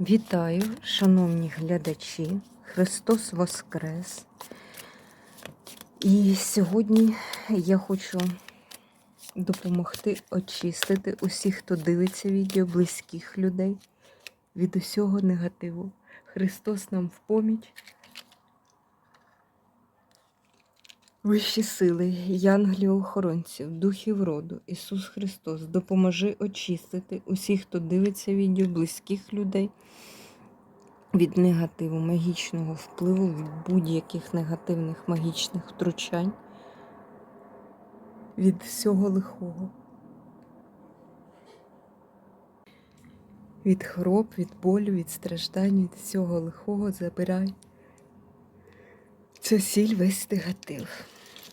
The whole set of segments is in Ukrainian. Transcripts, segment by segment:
Вітаю, шановні глядачі! Христос Воскрес! І сьогодні я хочу допомогти очистити усіх, хто дивиться відео, близьких людей від усього негативу. Христос нам в поміч. Вищі сили, янглів охоронців, духів роду, Ісус Христос, допоможи очистити усіх, хто дивиться відео, близьких людей від негативу, магічного впливу, від будь-яких негативних магічних втручань, від всього лихого. Від хвороб, від болю, від страждань, від всього лихого забирай. Це сіль весь негатив.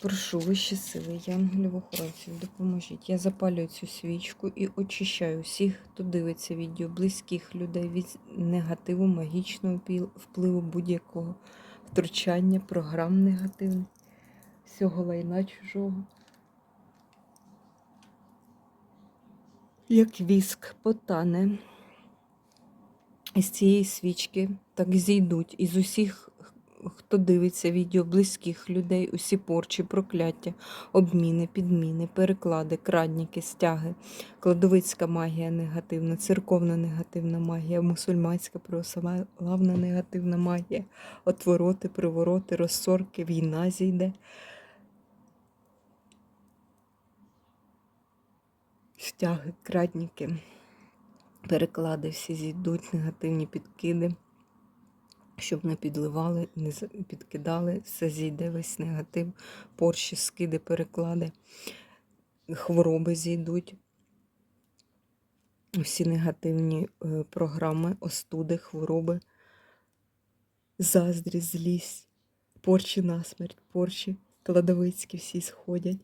Прошу вищі сили, янголів охоронців, допоможіть. Я запалюю цю свічку і очищаю всіх, хто дивиться відео, близьких людей від негативу, магічного впливу будь-якого втручання, програм негативних, всього лайна чужого. Як віск потане із цієї свічки, так зійдуть із усіх хто дивиться відео близьких людей, усі порчі, прокляття, обміни, підміни, переклади, крадніки, стяги, кладовицька магія негативна, церковна негативна магія, мусульманська православна негативна магія, отвороти, привороти, розсорки, війна зійде. Стяги, крадніки, переклади всі зійдуть, негативні підкиди щоб не підливали, не підкидали, все зійде весь негатив, порші, скиди, переклади, хвороби зійдуть. Всі негативні е, програми, остуди, хвороби, заздрість, злість, порчі насмерть, порчі, кладовицькі всі сходять.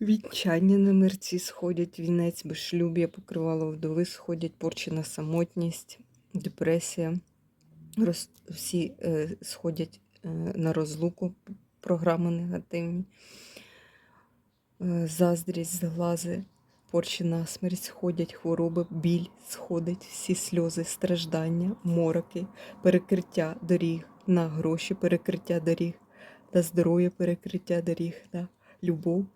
Вінчання на мерці сходять, вінець безшлюб'я, покривало вдови сходять, порчі на самотність, депресія. Роз, всі е, сходять е, на розлуку, програми негативні, е, заздрість, зглази, порчі на смерть сходять, хвороби, біль сходить, всі сльози, страждання, мороки, перекриття доріг на гроші, перекриття доріг, на здоров'я, перекриття доріг, на любов.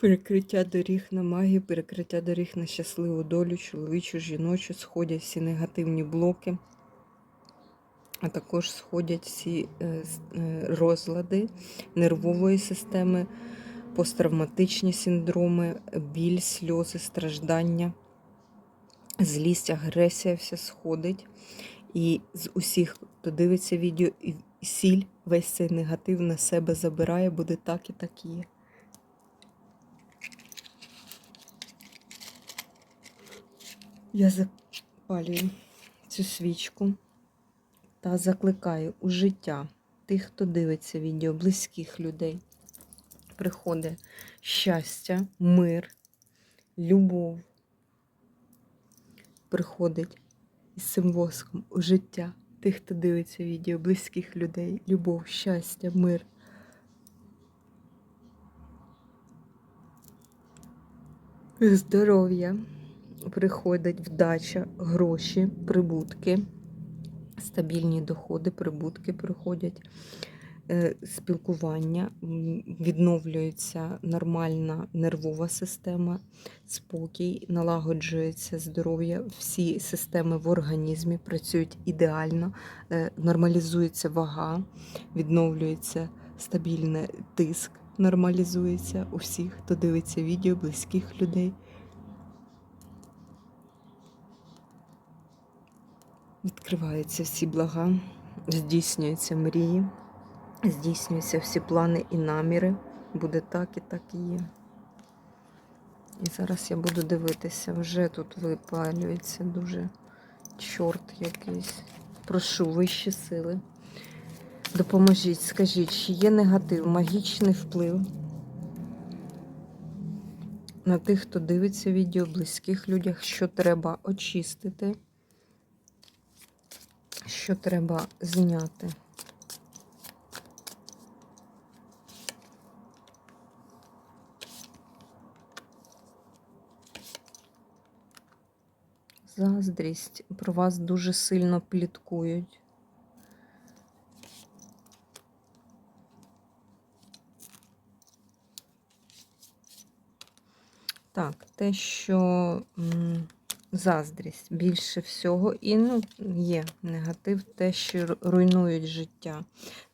Перекриття доріг на магію, перекриття доріг на щасливу долю, чоловічу, жіночу, сходять всі негативні блоки, а також сходять всі е, е, розлади нервової системи, посттравматичні синдроми, біль, сльози, страждання, злість, агресія вся сходить. І з усіх, хто дивиться відео, сіль весь цей негатив на себе забирає, буде так і так є. Я запалюю цю свічку та закликаю у життя тих, хто дивиться відео, близьких людей. Приходить щастя, мир, любов. Приходить із цим воском у життя тих, хто дивиться відео, близьких людей, любов, щастя, мир. Здоров'я приходить вдача, гроші, прибутки, стабільні доходи, прибутки приходять, е, спілкування, відновлюється нормальна нервова система, спокій, налагоджується здоров'я, всі системи в організмі працюють ідеально, е, нормалізується вага, відновлюється стабільний тиск, нормалізується у всіх, хто дивиться відео близьких людей. Відкриваються всі блага, здійснюються мрії, здійснюються всі плани і наміри. Буде так і так і є. І зараз я буду дивитися, вже тут випалюється дуже чорт якийсь. Прошу вищі сили. Допоможіть, скажіть, чи є негатив, магічний вплив на тих, хто дивиться відео, близьких людях, що треба очистити що треба зняти. заздрість. Про вас дуже сильно пліткують. Так, те, що заздрість більше всього, і ну, є негатив, те, що руйнують життя.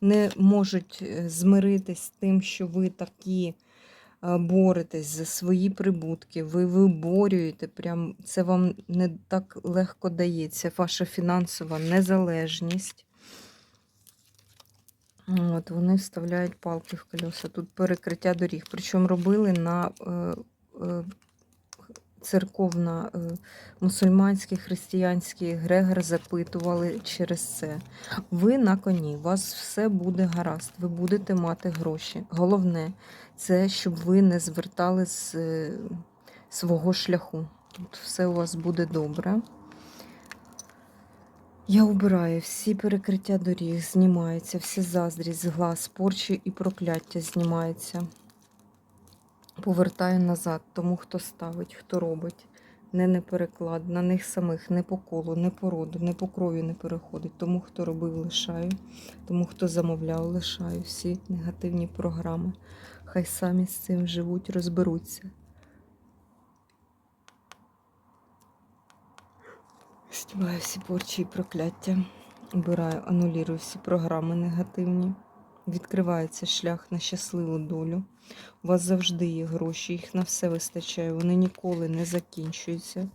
Не можуть е, змиритись з тим, що ви такі е, боретесь за свої прибутки, ви виборюєте, прям це вам не так легко дається, ваша фінансова незалежність. От, вони вставляють палки в колеса. Тут перекриття доріг. Причому робили на е, церковна, е, мусульманський, християнський егрегор запитували через це. Ви на коні, у вас все буде гаразд, ви будете мати гроші. Головне, це щоб ви не звертали з е, свого шляху. Тут все у вас буде добре. Я обираю всі перекриття доріг, знімаються, всі заздрість, зглаз, порчі і прокляття знімаються. Повертаю назад тому, хто ставить, хто робить. Не переклад, на них самих, не по колу, не по роду, не по крові не переходить. Тому, хто робив, лишаю, тому, хто замовляв, лишаю всі негативні програми. Хай самі з цим живуть, розберуться. Знімаю всі порчі і прокляття. Обираю, анулірую всі програми негативні. Відкривається шлях на щасливу долю. У вас завжди є гроші, їх на все вистачає. Вони ніколи не закінчуються.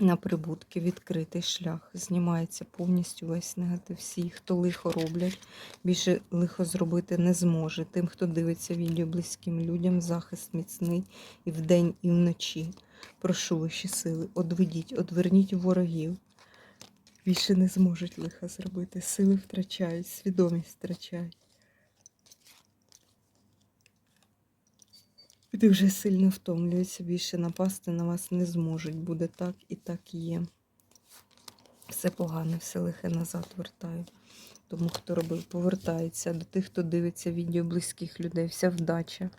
На прибутки відкритий шлях. Знімається повністю весь негатив. Всі, хто лихо роблять, більше лихо зробити не зможе. Тим, хто дивиться відео близьким людям, захист міцний і вдень, і вночі. Прошу вищі сили, одведіть, одверніть ворогів. Більше не зможуть лиха зробити. Сили втрачають, свідомість втрачають. Люди вже сильно втомлюються, більше напасти на вас не зможуть. Буде так і так є. Все погане, все лихе назад вертаю. Тому, хто робив, повертається до тих, хто дивиться відео близьких людей, вся вдача,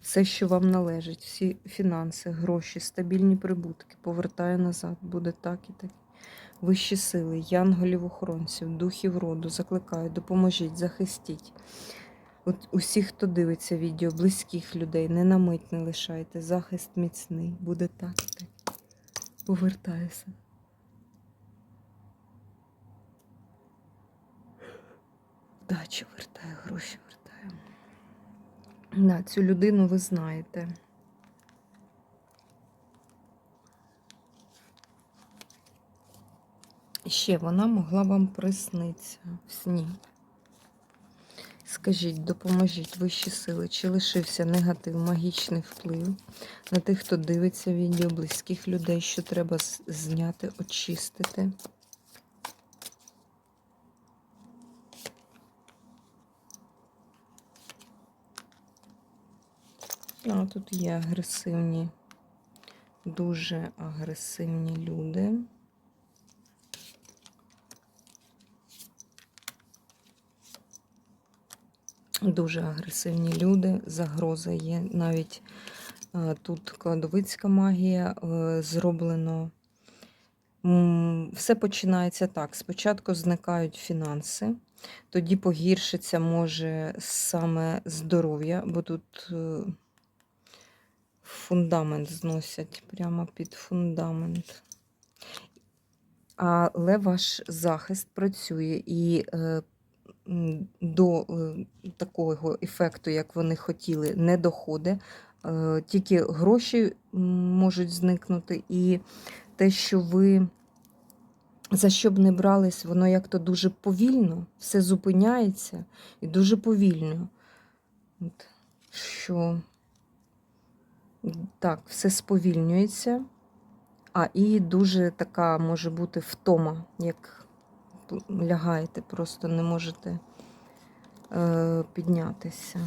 все, що вам належить, всі фінанси, гроші, стабільні прибутки, повертаю назад. Буде так і так. Вищі сили, янголів-охоронців, духів роду, закликаю, допоможіть, захистіть. От усіх, хто дивиться відео, близьких людей, не на мить не лишайте. Захист міцний. Буде так так. Повертаюся. Вдачу вертаю, гроші вертаю. Да, цю людину ви знаєте. Ще вона могла вам приснитися в сні. Скажіть, допоможіть вищі сили, чи лишився негатив, магічний вплив на тих, хто дивиться відео, близьких людей, що треба зняти, очистити. А, тут є агресивні, дуже агресивні люди. Дуже агресивні люди, загроза є. Навіть е, тут кладовицька магія е, зроблено. Все починається так. Спочатку зникають фінанси, тоді погіршиться може саме здоров'я, бо тут е, фундамент зносять прямо під фундамент. Але ваш захист працює і до е, такого ефекту, як вони хотіли, не доходить. Е, Тільки гроші можуть зникнути, і те, що ви за що б не брались, воно як-то дуже повільно, все зупиняється і дуже повільно. От, що так, все сповільнюється. А, і дуже така може бути втома, як лягаєте, просто не можете е, піднятися.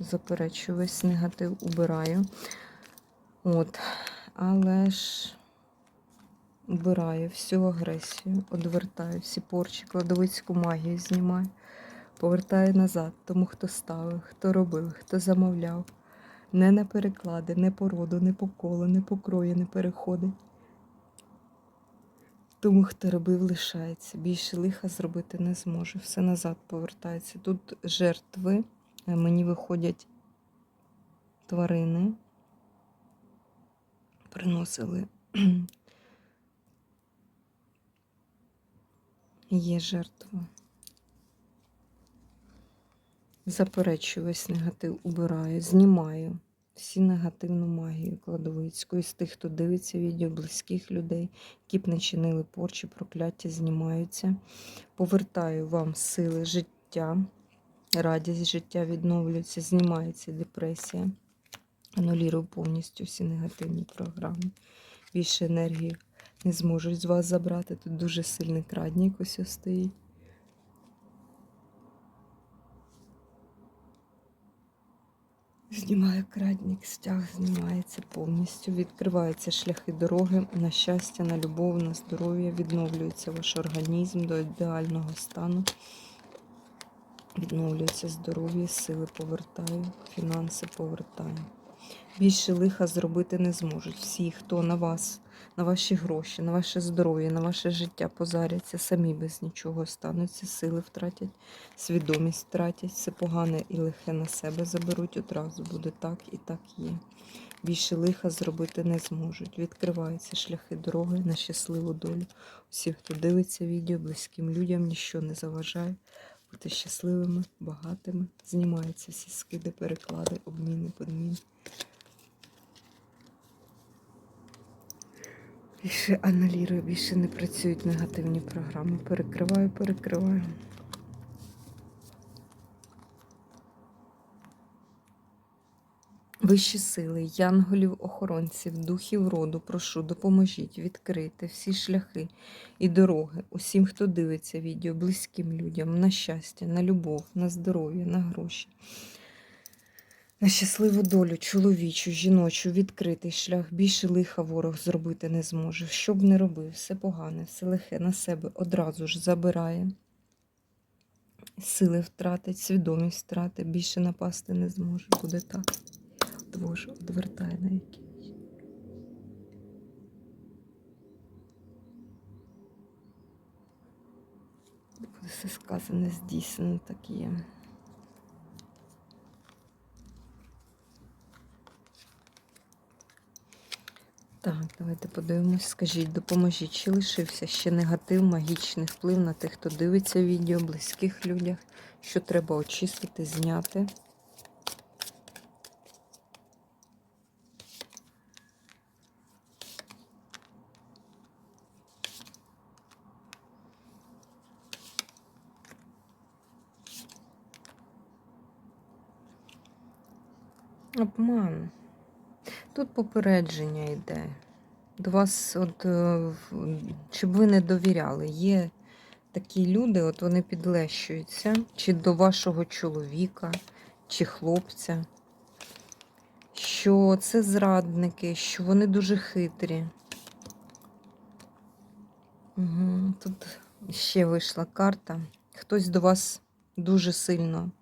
Заперечую, весь негатив убираю. От, але ж убираю всю агресію, одвертаю всі порчі, кладовицьку магію знімаю, повертаю назад тому, хто ставив, хто робив, хто замовляв. Не на переклади, не по роду, не по колу, не по крою не переходить. Тому, хто робив, лишається. Більше лиха зробити не зможе. Все назад повертається. Тут жертви. Е, Мені виходять тварини. Приносили. Є жертва. Заперечую весь негатив, убираю, знімаю всю негативну магію кладовицької з тих, хто дивиться відео, близьких людей, які б не чинили порчі, прокляття, знімаються. Повертаю вам сили життя, радість життя відновлюється, знімається депресія. Анулірую повністю всі негативні програми. Більше енергії не зможуть з вас забрати. Тут дуже сильний краднік ось ось стоїть. Знімаю крадник, стяг знімається повністю. Відкриваються шляхи дороги на щастя, на любов, на здоров'я. Відновлюється ваш організм до ідеального стану. Відновлюється здоров'я, сили повертаю, фінанси повертаю. Більше лиха зробити не зможуть. Всі, хто на вас, на ваші гроші, на ваше здоров'я, на ваше життя позаряться, самі без нічого стануться, сили втратять, свідомість втратять, все погане і лихе на себе заберуть. Одразу буде так і так є. Більше лиха зробити не зможуть. Відкриваються шляхи дороги на щасливу долю. Усі, хто дивиться відео, близьким людям ніщо не заважає бути щасливими, багатими. Знімаються всі скиди, переклади, обміни, подміни. Більше аналірую, більше не працюють негативні програми. Перекриваю, перекриваю. Вищі сили, янголів, охоронців, духів роду, прошу, допоможіть відкрити всі шляхи і дороги усім, хто дивиться відео, близьким людям, на щастя, на любов, на здоров'я, на гроші, на щасливу долю, чоловічу, жіночу, відкритий шлях. Більше лиха ворог зробити не зможе. Що б не робив, все погане, все лихе на себе одразу ж забирає. Сили втратить, свідомість втратить, більше напасти не зможе. Буде так. Боже, одвертай на якийсь. Буде все сказане, здійснено, так є. Так, давайте подивимось. Скажіть, допоможіть, чи лишився ще негатив, магічний вплив на тих, хто дивиться відео, близьких людях, що треба очистити, зняти. Обман. Тут попередження йде. До вас, от, е, щоб ви не довіряли, є такі люди, от вони підлещуються, чи до вашого чоловіка, чи хлопця, що це зрадники, що вони дуже хитрі. Угу. Тут ще вийшла карта. Хтось до вас дуже сильно е,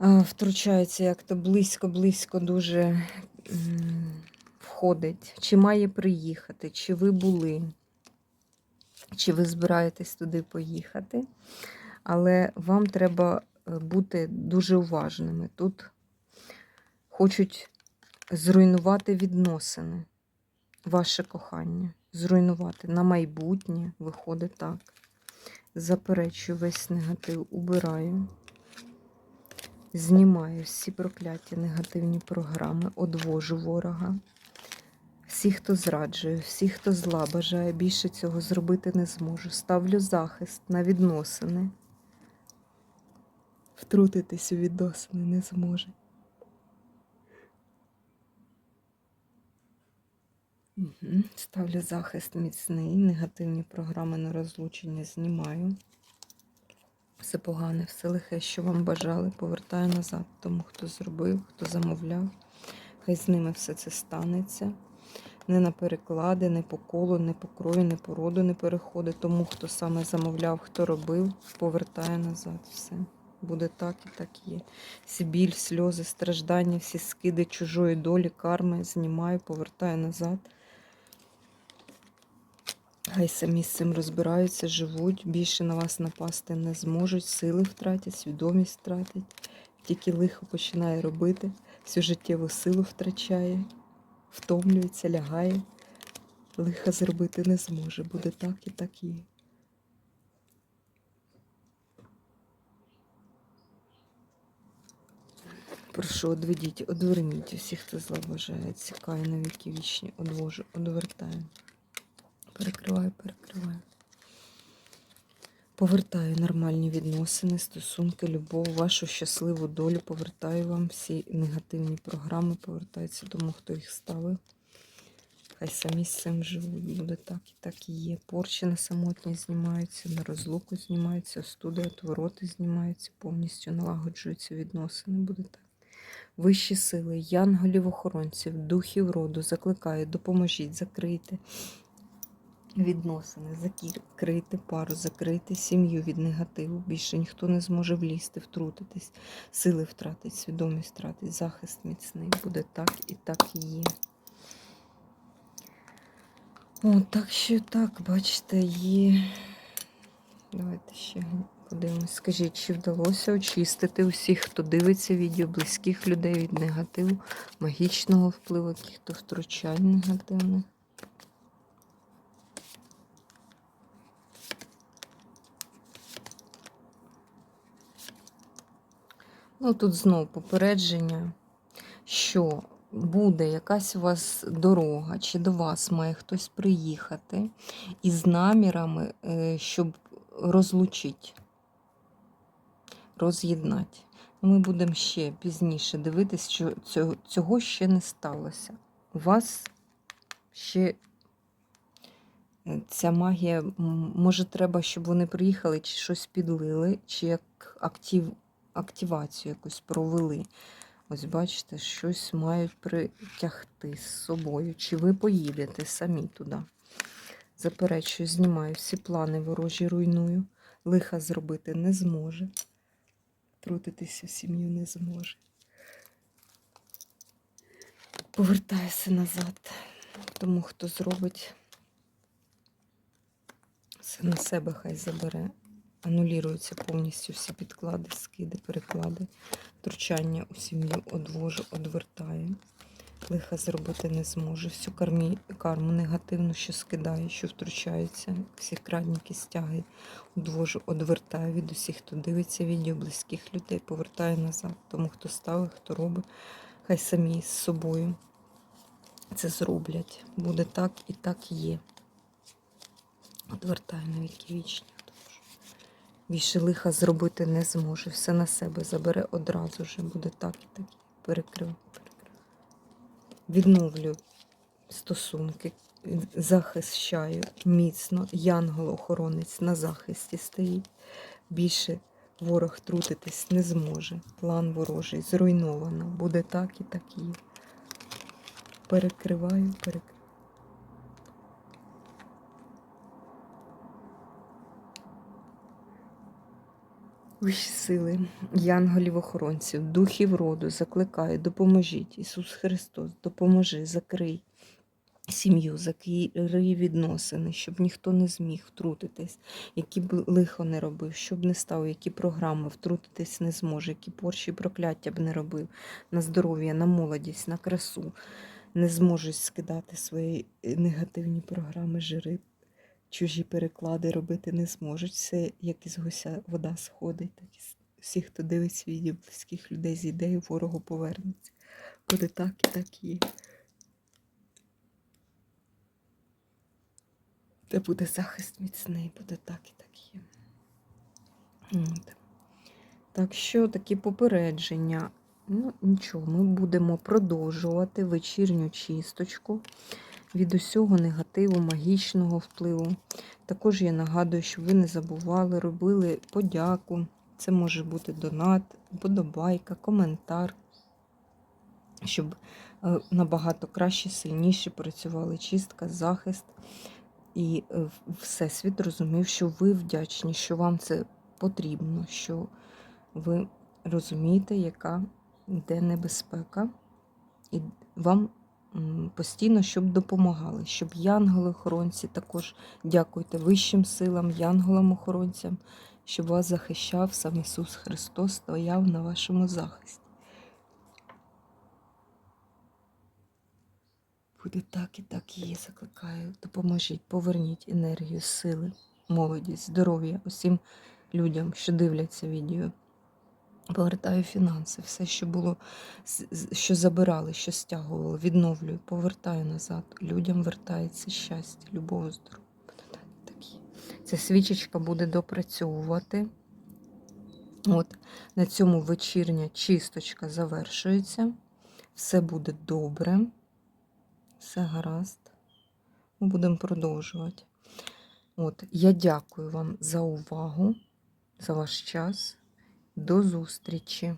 втручається, як то близько-близько дуже входить. Чи має приїхати, чи ви були, чи ви збираєтесь туди поїхати. Але вам треба е, бути дуже уважними. Тут хочуть зруйнувати відносини, ваше кохання. Зруйнувати на майбутнє виходить так. Заперечую весь негатив, убираю. Знімаю всі прокляті негативні програми, одвожу ворога. Всі, хто зраджує, всі, хто зла бажає, більше цього зробити не зможу. Ставлю захист на відносини. Втрутитись у відносини не зможе. Угу. Ставлю захист міцний, негативні програми на розлучення знімаю. Все погане, все лихе, що вам бажали, повертаю назад тому, хто зробив, хто замовляв. Хай з ними все це станеться. Не на переклади, не по колу, не по крою, не по роду не переходить. Тому, хто саме замовляв, хто робив, повертає назад все. Буде так і так є. Всі біль, сльози, страждання, всі скиди чужої долі, карми знімаю, повертаю назад. Хай самі з цим розбираються, живуть, більше на вас напасти не зможуть, сили втратять, свідомість втратять. Тільки лихо починає робити, всю життєву силу втрачає, втомлюється, лягає. Лиха зробити не зможе. Буде так і так є. Прошу, одведіть, одверніть усіх, хто зла бажає. Цікає на віки вічні, одвожу, одвертаю. Перекриваю, перекриваю. Повертаю нормальні відносини, стосунки, любов, вашу щасливу долю. Повертаю вам всі негативні програми, повертаються тому, хто їх ставив. Хай самі з цим живуть. Буде так і так і є. Порчі на самотність знімаються, на розлуку знімаються, остуди, отвороти знімаються, повністю налагоджуються відносини. Буде так. Вищі сили, янголів-охоронців, духів роду закликаю, допоможіть, закрийте відносини, закрити пару, закрити сім'ю від негативу. Більше ніхто не зможе влізти, втрутитись, сили втратить, свідомість втратить, захист міцний. Буде так і так і є. О, так що так, бачите, є. Давайте ще подивимось. Скажіть, чи вдалося очистити усіх, хто дивиться відео, близьких людей від негативу, магічного впливу, яких хто втручань негативних? Ну, тут знову попередження, що буде якась у вас дорога, чи до вас має хтось приїхати із намірами, е, щоб розлучити, роз'єднати. Ми будемо ще пізніше дивитися, що цього, ще не сталося. У вас ще е, ця магія, може, треба, щоб вони приїхали, чи щось підлили, чи як актив, активацію якусь провели. Ось бачите, щось мають притягти з собою. Чи ви поїдете самі туди? Заперечую, знімаю всі плани ворожі руйную. Лиха зробити не зможе. Трутитися в сім'ю не зможе. Повертаюся назад. Тому хто зробить, все на себе хай забере. Анулюються повністю всі підклади, скиди, переклади. Втручання у сім'ю одвожу, одвертаю. Лиха зробити не зможу. Всю кармі, карму негативну, що скидає, що втручається, всі крадніки стяги, одвожу, одвертаю від усіх, хто дивиться відео, близьких людей, повертаю назад. Тому хто ставить, хто робить, хай самі з собою це зроблять. Буде так і так є. Одвертаю на віки вічні. Більше лиха зробити не зможе. Все на себе забере одразу же. Буде так і так. Перекрив. Відновлю стосунки, захищаю міцно. Янгол-охоронець на захисті стоїть. Більше ворог трутитись не зможе. План ворожий зруйновано. Буде так і так. Перекриваю, перекриваю. Вищі сили, янголів-охоронців, духів роду, закликаю, допоможіть. Ісус Христос, допоможи, закрий сім'ю, закрий відносини, щоб ніхто не зміг втрутитись, які б лихо не робив, щоб не став, які програми втрутитись не зможе, які порші прокляття б не робив на здоров'я, на молодість, на красу. Не зможуть скидати свої негативні програми, жири чужі переклади робити не зможуть. Все, як із гуся вода сходить, так і всі, хто дивиться відео близьких людей з ідеєю, ворогу повернеться. Буде так і так є. Де буде захист міцний, буде так і так є. От. Так що такі попередження. Ну, нічого, ми будемо продовжувати вечірню чисточку від усього негативу, магічного впливу. Також я нагадую, щоб ви не забували, робили подяку. Це може бути донат, подобайка, коментар, щоб е, набагато краще, сильніше працювали чистка, захист. І е, Всесвіт розумів, що ви вдячні, що вам це потрібно, що ви розумієте, яка йде небезпека, і вам постійно, щоб допомагали, щоб янголи-охоронці також дякуйте вищим силам, янголам-охоронцям, щоб вас захищав сам Ісус Христос, стояв на вашому захисті. Буде так і так є, закликаю. Допоможіть, поверніть енергію, сили, молодість, здоров'я усім людям, що дивляться відео. Повертаю фінанси, все, що було, що забирали, що стягували, відновлюю, повертаю назад. Людям вертається щастя, любов, здоров'я. Ця свічечка буде допрацьовувати. От, на цьому вечірня чисточка завершується. Все буде добре. Все гаразд. Ми будемо продовжувати. От, я дякую вам за увагу, за ваш час. До зустрічі!